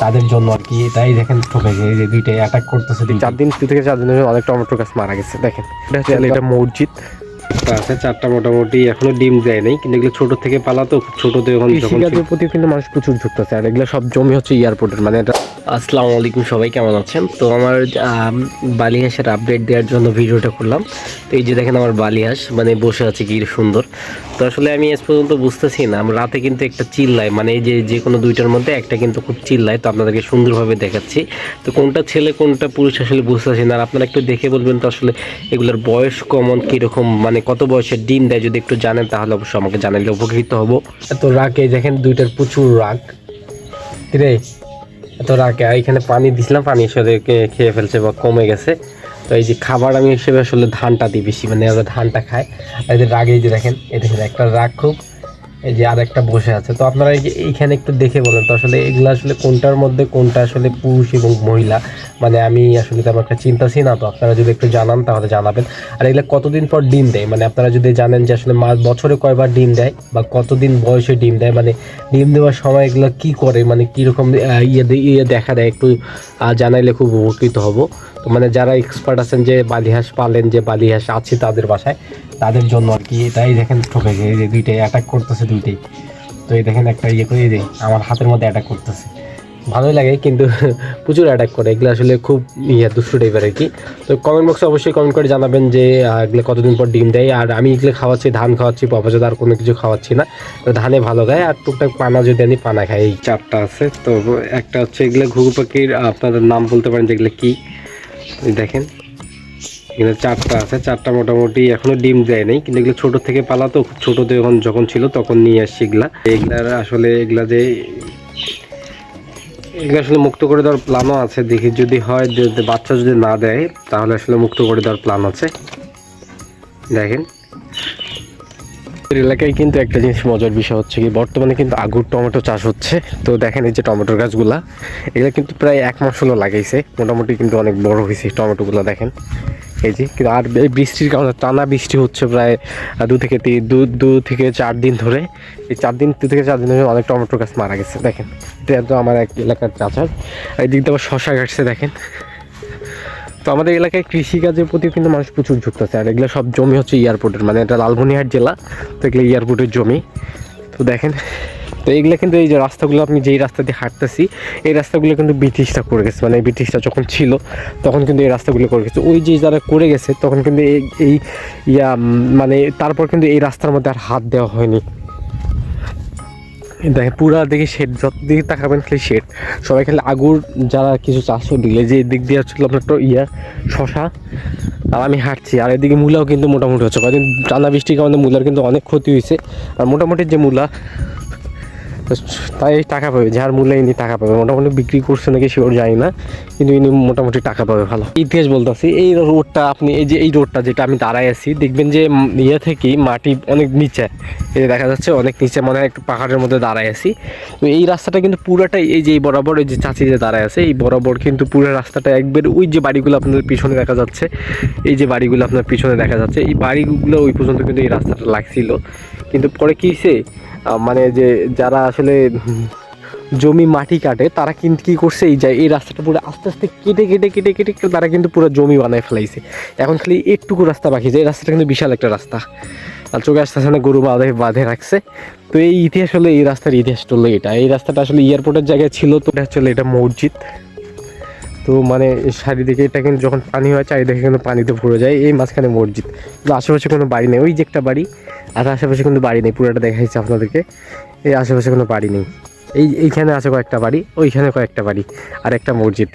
তাদের জন্য আর কি তাই দেখেন ঠকে এই যে দুইটাই অ্যাটাক করতেছে চার দিন থেকে চার দিনের অনেক টমেটো গাছ মারা গেছে দেখেন। এটা হচ্ছে এটা মসজিদ। আছে চারটা মোটামুটি এখনও ডিম দেয় নাই কিন্তু এগুলো ছোট থেকে পালাতো ছোট থেকে এখন যখন প্রতি কিন্তু মানুষ প্রচুর ঝুঁকতেছে আর এগুলো সব জমি হচ্ছে এয়ারপোর্টের মানে এটা আসসালামু আলাইকুম সবাই কেমন আছেন? তো আমার আম, বালিহাঁসের আপডেট দেওয়ার জন্য ভিডিওটা করলাম। তো এই যে দেখেন আমার বালিহাঁস মানে বসে আছে কি সুন্দর। তো আসলে আমি আজ পর্যন্ত বুঝতেছি না রাতে কিন্তু একটা চিল্লায় মানে এই যে যে কোনো দুইটার মধ্যে একটা কিন্তু খুব চিল্লায় তো আপনাদেরকে সুন্দরভাবে দেখাচ্ছি। তো কোনটা ছেলে কোনটা পুরুষ আসলে বুঝতেছি না আর আপনারা একটু দেখে বলবেন তো আসলে এগুলোর বয়স কমন কীরকম মানে কত বয়সের ডিম দেয় যদি একটু জানেন তাহলে অবশ্যই আমাকে জানালে উপকৃত হব। তো রাগ এই দেখেন দুইটার প্রচুর রাগ। রে এত রাখে এখানে পানি দিছিলাম, পানি এসে খেয়ে ফেলছে বা কমে গেছে। তো এই যে খাবার আমি হিসেবে আসলে ধানটা দিই বেশি মানে ধানটা খায়। আর এদের রাগে যে দেখেন, এই দেখেন, একটা রাগ খুব। এই যে আর একটা বসে আছে। তো আপনারা এইখানে একটু দেখে বলেন তো আসলে এগুলো আসলে কোনটার মধ্যে কোনটা আসলে পুরুষ এবং মহিলা? মানে আমি আসলে তেমন একটা চিন্তাছি না তো, আপনারা যদি একটু জানান তাহলে জানাবেন। আর এগুলো কতদিন পর ডিম দেয়? মানে আপনারা যদি জানেন যে আসলে মাস বছরে কয়বার ডিম দেয় বা কতদিন বয়সে ডিম দেয় মানে ডিম দেওয়ার সময় এগুলো কি করে? মানে কীরকম ইয়ে ইয়ে দেখা দেয় একটু জানাইলে খুব উপকৃত হব। তো মানে যারা এক্সপার্ট আছেন যে বালিহাঁস পালেন, যে বালিহাঁস আছে তাদের বাসায়, তাদের জন্য আর কি তাই দেখেন ঠকেছে এই যে দুইটাই অ্যাটাক করতেছে দুইটাই। তো এই দেখেন একটা ইয়ে করে দেয় আমার হাতের মধ্যে অ্যাটাক করতেছে। ভালোই লাগে, কিন্তু প্রচুর অ্যাটাক করে, এগুলো আসলে খুব ইয়ে দুষ্টু টাইপের আর কি। তো কমেন্ট বক্সে অবশ্যই কমেন্ট করে জানাবেন যে এগুলো কতদিন পর ডিম দেয়। আর আমি এগুলো খাওয়াচ্ছি, ধান খাওয়াচ্ছি পপাচাদ আর কোনো কিছু খাওয়াচ্ছি না। তো ধানে ভালো খায় আর টুকটাক পানা যদি আমি পানা খাই, এই চারটা আছে। তো একটা হচ্ছে এগুলো ঘুঘু পাখির আপনার নাম বলতে পারেন যে এগুলো কী? দেখেন। এখানে চারটা আছে, চারটা মোটামুটি এখনও ডিম দেয় নাই, কিন্তু এগুলো ছোট থেকে পালা তো খুব ছোট তো যখন যখন ছিল তখন নিয়ে আসছি এগুলা। এগুলার আসলে এগুলা যে, এগুলো আসলে মুক্ত করে দেওয়ার প্ল্যানও আছে। দেখি যদি হয়, যদি বাচ্চা যদি না দেয়, তাহলে আসলে মুক্ত করে দেওয়ার প্ল্যান আছে। দেখেন। এলাকায় কিন্তু একটা জিনিস মজার বিষয় হচ্ছে কি, বর্তমানে কিন্তু আগুর টমেটো চাষ হচ্ছে। তো দেখেন এই যে টমেটোর গাছগুলা, এগুলো কিন্তু প্রায় এক মাস হলো লাগাইছে। মোটামুটি কিন্তু অনেক বড় হয়েছে টমেটোগুলো, দেখেন। এই যে, কিন্তু আর এই বৃষ্টির কারণে টানা বৃষ্টি হচ্ছে প্রায় দু থেকে তিন, দু দু থেকে চার দিন ধরে। এই চার দিন, দু থেকে চার দিন ধরে অনেক টমেটোর গাছ মারা গেছে, দেখেন। এটা তো আমার এক এলাকার চাচার। এই এদিক দিয়ে আবার শশা গাছছে দেখেন। তো আমাদের এলাকায় কৃষিকাজের প্রতি কিন্তু মানুষ প্রচুর যুক্ত আছে আর এগুলো সব জমি হচ্ছে এয়ারপোর্টের মানে এটা লালমনিরহাট জেলা, তো এগুলো এয়ারপোর্টের জমি। তো দেখেন, তো এইগুলো কিন্তু এই যে রাস্তাগুলো আপনি যেই রাস্তা দিয়ে হাঁটতেছি, এই রাস্তাগুলো কিন্তু ব্রিটিশরা করে গেছে। মানে ব্রিটিশরা যখন ছিল, তখন কিন্তু এই রাস্তাগুলো করে গেছে। ওই যে যারা করে গেছে, তখন কিন্তু এই ইয়া মানে তারপর কিন্তু এই রাস্তার মধ্যে আর হাত দেওয়া হয়নি। দেখেন, পুরা দেখি শেড যত দিকে তাকাবেন খালি শেড সবাই খালি আগুর যারা কিছু চাষ দিলে, যে দিক দিয়ে হচ্ছিল আপনার তো ইয়া, শশা, আর আমি হাঁটছি। আর এদিকে মূলাও কিন্তু মোটামুটি হচ্ছে। কদিন টানা বৃষ্টির কারণে মূলার কিন্তু অনেক ক্ষতি হয়েছে। আর মোটামুটি যে মূলা তাই টাকা পাবে যার মূল্যে ইনি টাকা পাবে। মোটামুটি বিক্রি করছে নাকি শিওর জানি না কিন্তু ইনি মোটামুটি টাকা পাবে ভালো। ইতিহাস বলতেছি এই রোডটা আপনি এই যে এই রোডটা যেটা আমি দাঁড়ায় আছি দেখবেন যে ইয়ে থেকেই মাটি অনেক নিচে। এই দেখা যাচ্ছে অনেক নিচে মানে একটু পাহাড়ের মধ্যে দাঁড়ায় আছি। তো এই রাস্তাটা কিন্তু পুরোটাই এই যে এই বরাবর এই যে চাচি যে দাঁড়ায় আছে এই বরাবর কিন্তু পুরো রাস্তাটা একবার ওই যে বাড়িগুলো আপনাদের পিছনে দেখা যাচ্ছে এই যে বাড়িগুলো আপনার পিছনে দেখা যাচ্ছে এই বাড়িগুলো ওই পর্যন্ত কিন্তু এই রাস্তাটা লাগছিল। কিন্তু পরে কী আহ, মানে যে যারা আসলে জমি মাটি কাটে, তারা কিন্তু কী করছে, এই যায় এই রাস্তাটা পুরো আস্তে আস্তে কেটে কেটে কেটে কেটে তারা কিন্তু পুরো জমি বানায় ফেলাইছে। এখন খালি একটুকু রাস্তা বাকি যে এই রাস্তাটা কিন্তু বিশাল একটা রাস্তা। আর চোখে আসতে আসতে গরু বাঁধে বাঁধে রাখছে। তো এই ইতিহাস হলো, এই রাস্তার ইতিহাস হলো এটা। এই রাস্তাটা আসলে এয়ারপোর্টের জায়গায় ছিল তো, এটা হচ্ছে এটা মসজিদ। তো মানে চারিদিকে এটা কিন্তু যখন পানি হয়, চারিদিকে কিন্তু পানিতে ভরে যায়। এই মাঝখানে মসজিদ। কিন্তু আশেপাশে কোনো বাড়ি নেই। ওই যে একটা বাড়ি, আর আশেপাশে কিন্তু বাড়ি নেই। পুরোটা দেখা যাচ্ছে আপনাদেরকে। এই আশেপাশে কোনো বাড়ি নেই। এই, এইখানে আছে কয়েকটা বাড়ি, ওইখানে কয়েকটা বাড়ি, আর একটা মসজিদ।